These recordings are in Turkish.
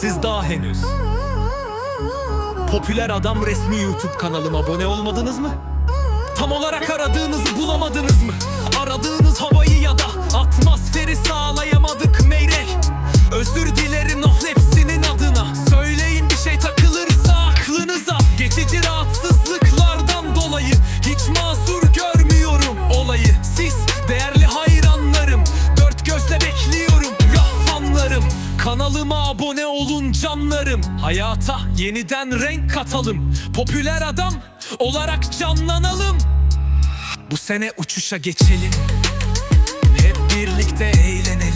Siz daha henüz Popüler Adam resmi YouTube kanalıma abone olmadınız mı? Tam olarak aradığınızı bulamadınız mı? Aradığınız havayı ya da atmosferi sağlayamadık meyrek Özür dilerim Hayata yeniden renk katalım. Popüler adam olarak canlanalım. Bu sene uçuşa geçelim. Hep birlikte eğlenelim.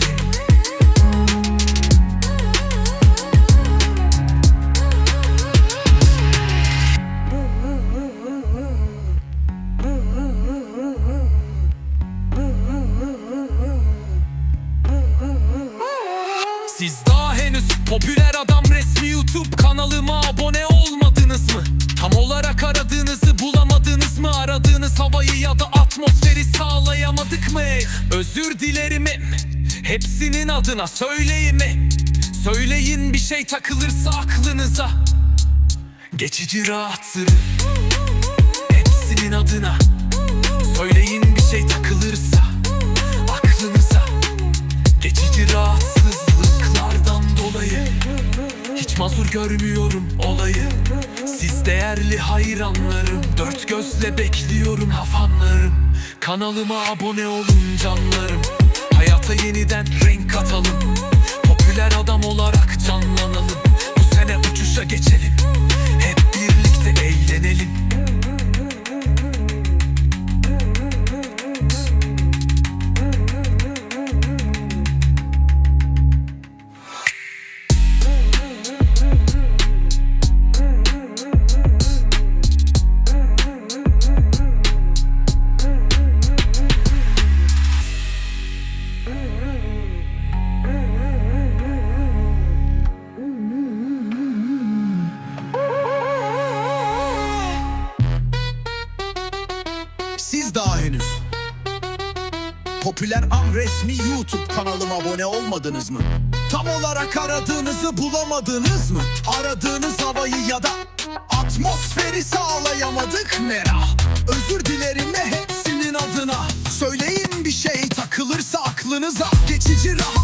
Siz daha henüz popüler kanalıma abone olmadınız mı? Tam olarak aradığınızı bulamadınız mı? Aradığınız havayı ya da atmosferi sağlayamadık mı? Özür dilerim. Hepsinin adına söyleyeyim mi? Söyleyin bir şey takılırsa aklınıza Geçici rahatsız Hepsinin adına Söyleyin bir şey takılırsa Aklınıza Geçici dolayı Hiç mazur görmüyorum olayı. Siz değerli hayranlarım. Dört gözle bekliyorum hafanlarım. Kanalıma abone olun canlarım. Hayata yeniden renk katalım henüz Popüler Am resmi YouTube kanalıma abone olmadınız mı? Tam olarak aradığınızı bulamadınız mı? Aradığınız havayı ya da atmosferi sağlayamadık merah Özür dilerim ve hepsinin adına Söyleyin bir şey takılırsa aklınıza Geçici rahatsızlıklardan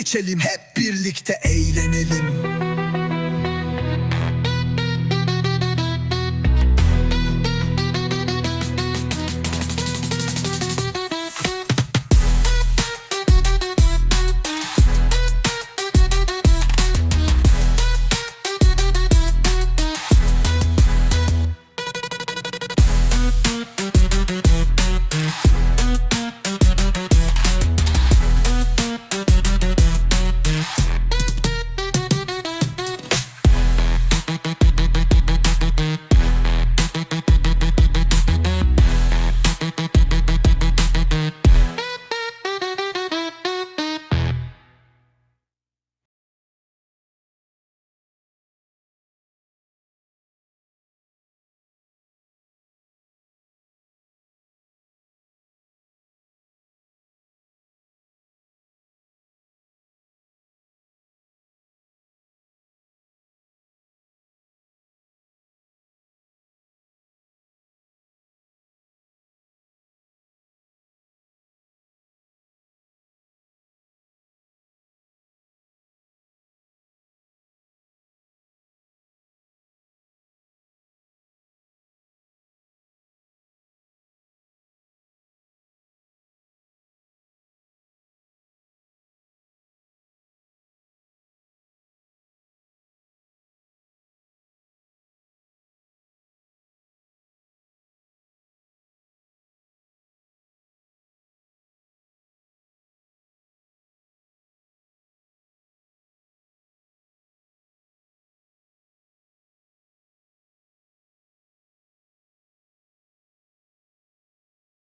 geçelim. Hep birlikte eğlenelim